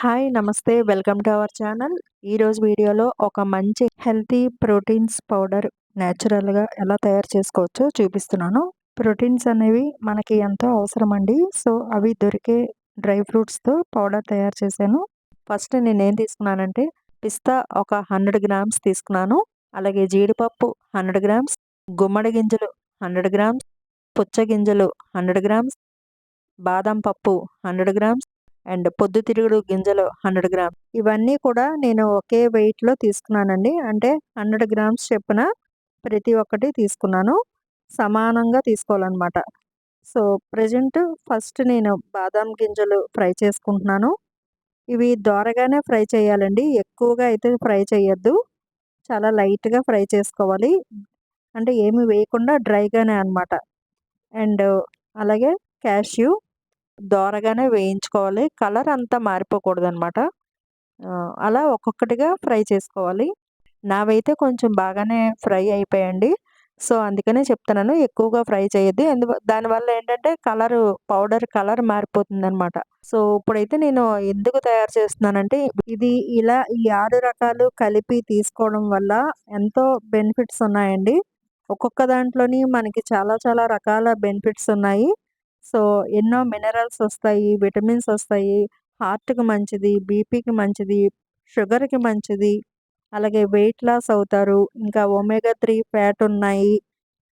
Hi నమస్తే. Welcome to our channel ఈరోజు వీడియోలో ఒక మంచి హెల్తీ ప్రోటీన్స్ పౌడర్ న్యాచురల్గా ఎలా తయారు చేసుకోవచ్చో చూపిస్తున్నాను. ప్రోటీన్స్ అనేవి మనకి ఎంతో అవసరం అండి సో అవి దొరికే డ్రై ఫ్రూట్స్తో పౌడర్ తయారు చేశాను. ఫస్ట్ నేను ఏం తీసుకున్నానంటే పిస్తా ఒక హండ్రెడ్ గ్రామ్స్ తీసుకున్నాను. అలాగే జీడిపప్పు హండ్రెడ్ గ్రామ్స్ గుమ్మడి గింజలు హండ్రెడ్ గ్రామ్స్ పుచ్చ గింజలు హండ్రెడ్ గ్రామ్స్ బాదం పప్పు హండ్రెడ్ గ్రామ్స్ అండ్ పొద్దుతిరుగుడు గింజలు హండ్రెడ్ గ్రామ్స్. ఇవన్నీ కూడా నేను ఒకే వెయిట్లో తీసుకున్నానండి. అంటే హండ్రెడ్ గ్రామ్స్ చెప్పున ప్రతి ఒక్కటి తీసుకున్నాను. సమానంగా తీసుకోవాలన్నమాట. సో ప్రజెంట్ ఫస్ట్ నేను బాదం గింజలు ఫ్రై చేసుకుంటున్నాను. ఇవి దోరగానే ఫ్రై చేయాలండి. ఎక్కువగా అయితే ఫ్రై చేయొద్దు. చాలా లైట్గా ఫ్రై చేసుకోవాలి. అంటే ఏమి వేయకుండా డ్రైగానే అనమాట అండ్ అలాగే క్యాష్యూ. దోరగానే వేయించుకోవాలి. కలర్ అంతా మారిపోకూడదు అనమాట అలా ఒక్కొక్కటిగా ఫ్రై చేసుకోవాలి. నావైతే కొంచెం బాగానే ఫ్రై అయిపోయండి. సో అందుకనే చెప్తున్నాను ఎక్కువగా ఫ్రై చేయొద్దు. ఎందు దానివల్ల ఏంటంటే కలర్ పౌడర్ కలర్ మారిపోతుంది అనమాట సో ఇప్పుడైతే నేను ఎందుకు తయారు చేస్తున్నానంటే ఇది ఇలా ఈ ఆరు రకాలు కలిపి తీసుకోవడం వల్ల ఎంతో బెనిఫిట్స్ ఉన్నాయండి. ఒక్కొక్క దాంట్లోని మనకి చాలా చాలా రకాల బెనిఫిట్స్ ఉన్నాయి. సో ఎన్నో మినరల్స్ వస్తాయి విటమిన్స్ వస్తాయి. హార్ట్కి మంచిది బీపీకి మంచిది షుగర్కి మంచిది. అలాగే వెయిట్ లాస్ అవుతారు. ఇంకా ఒమేగా త్రీ ఫ్యాట్ ఉన్నాయి.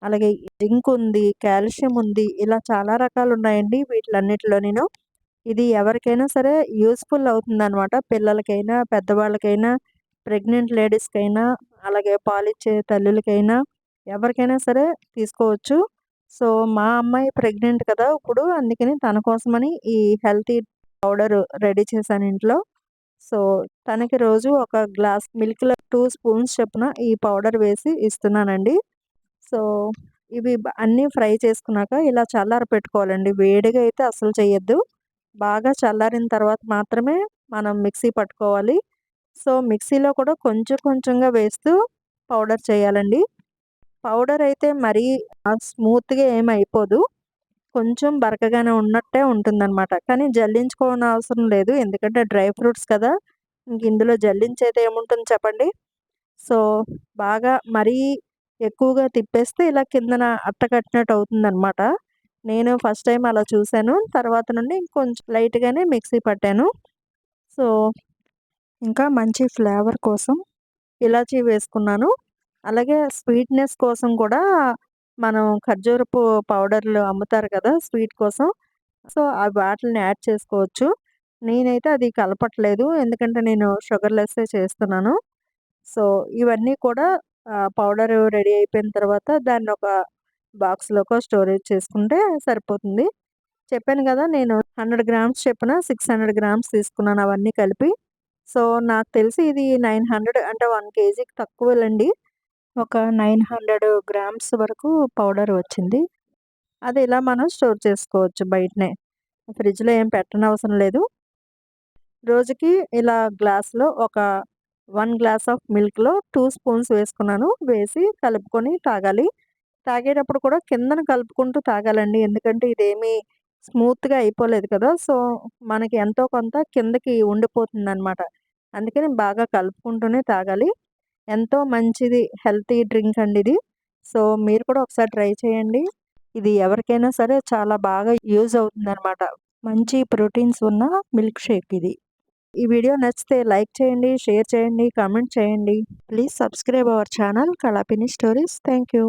అలాగే జింక్ ఉంది కాల్షియం ఉంది. ఇలా చాలా రకాలు ఉన్నాయండి వీటిలన్నిటిలో నేను. ఇది ఎవరికైనా సరే యూస్ఫుల్ అవుతుంది అనమాట పిల్లలకైనా పెద్దవాళ్ళకైనా ప్రెగ్నెంట్ లేడీస్కైనా అలాగే పాలిచ్చే తల్లులకైనా ఎవరికైనా సరే తీసుకోవచ్చు. సో మా అమ్మాయి ప్రెగ్నెంట్ కదా! ఇప్పుడు అందుకని తన కోసమని ఈ హెల్తీ పౌడర్ రెడీ చేశాను ఇంట్లో. సో తనకి రోజు ఒక గ్లాస్ మిల్క్లో టూ స్పూన్స్ చొప్పున ఈ పౌడర్ వేసి ఇస్తున్నానండి. సో ఇవి అన్నీ ఫ్రై చేసుకున్నాక ఇలా చల్లార పెట్టుకోవాలండి. వేడిగా అయితే అసలు చేయొద్దు బాగా చల్లారిన తర్వాత మాత్రమే మనం మిక్సీ పట్టుకోవాలి. సో మిక్సీలో కూడా కొంచెం కొంచెంగా వేస్తూ పౌడర్ చేయాలండి. పౌడర్ అయితే మరీ స్మూత్గా ఏమైపోదు కొంచెం బరకగానే ఉన్నట్టే ఉంటుందన్నమాట. కానీ జల్లించుకోవడం అవసరం లేదు. ఎందుకంటే డ్రై ఫ్రూట్స్ కదా. ఇంక ఇందులో జల్లించేది ఏముంటుంది చెప్పండి? సో బాగా మరీ ఎక్కువగా తిప్పేస్తే ఇలా కిందన అట్టకట్టినట్టు అవుతుందన్నమాట. నేను ఫస్ట్ టైం అలా చూశాను తర్వాత నుండి ఇంకొంచెం లైట్గానే మిక్సీ పట్టాను. సో ఇంకా మంచి ఫ్లేవర్ కోసం ఇలాచీ వేసుకున్నాను. అలాగే స్వీట్నెస్ కోసం కూడా మనం ఖర్జూరపు పౌడర్లు అమ్ముతారు కదా స్వీట్ కోసం. సో ఆ వాటిల్ని యాడ్ చేసుకోవచ్చు. నేనైతే అది కలపట్లేదు. ఎందుకంటే నేను షుగర్లెస్సే చేస్తున్నాను. సో ఇవన్నీ కూడా పౌడర్ రెడీ అయిపోయిన తర్వాత దాన్ని ఒక బాక్స్లోకి స్టోరేజ్ చేసుకుంటే సరిపోతుంది. చెప్పాను కదా నేను హండ్రెడ్ గ్రామ్స్ చెప్పిన సిక్స్ హండ్రెడ్ గ్రామ్స్ తీసుకున్నాను అవన్నీ కలిపి. సో నాకు తెలిసి ఇది నైన్ హండ్రెడ్ అంటే వన్ కేజీకి తక్కువలండి. ఒక నైన్ హండ్రెడ్ గ్రామ్స్ వరకు పౌడర్ వచ్చింది. అది ఇలా మనం స్టోర్ చేసుకోవచ్చు బయటనే? ఫ్రిడ్జ్లో ఏం పెట్టనవసరం లేదు. రోజుకి ఇలా గ్లాస్లో ఒక వన్ గ్లాస్ ఆఫ్ మిల్క్లో టూ స్పూన్స్ వేసుకున్నాను. వేసి కలుపుకొని తాగాలి. తాగేటప్పుడు కూడా కిందన కలుపుకుంటూ తాగాలండి. ఎందుకంటే ఇదేమీ స్మూత్గా అయిపోలేదు కదా! సో మనకి ఎంతో కొంత కిందకి ఉండిపోతుంది అనమాట అందుకని బాగా కలుపుకుంటూనే తాగాలి. ఎంతో మంచిది హెల్తీ డ్రింక్ అండి ఇది. సో మీరు కూడా ఒకసారి ట్రై చేయండి. ఇది ఎవరికైనా సరే చాలా బాగా యూజ్ అవుతుంది అనమాట మంచి ప్రోటీన్స్ ఉన్న మిల్క్ షేక్ ఇది. ఈ వీడియో నచ్చితే లైక్ చేయండి షేర్ చేయండి కామెంట్ చేయండి. Please subscribe our channel Kalapini stories. Thank you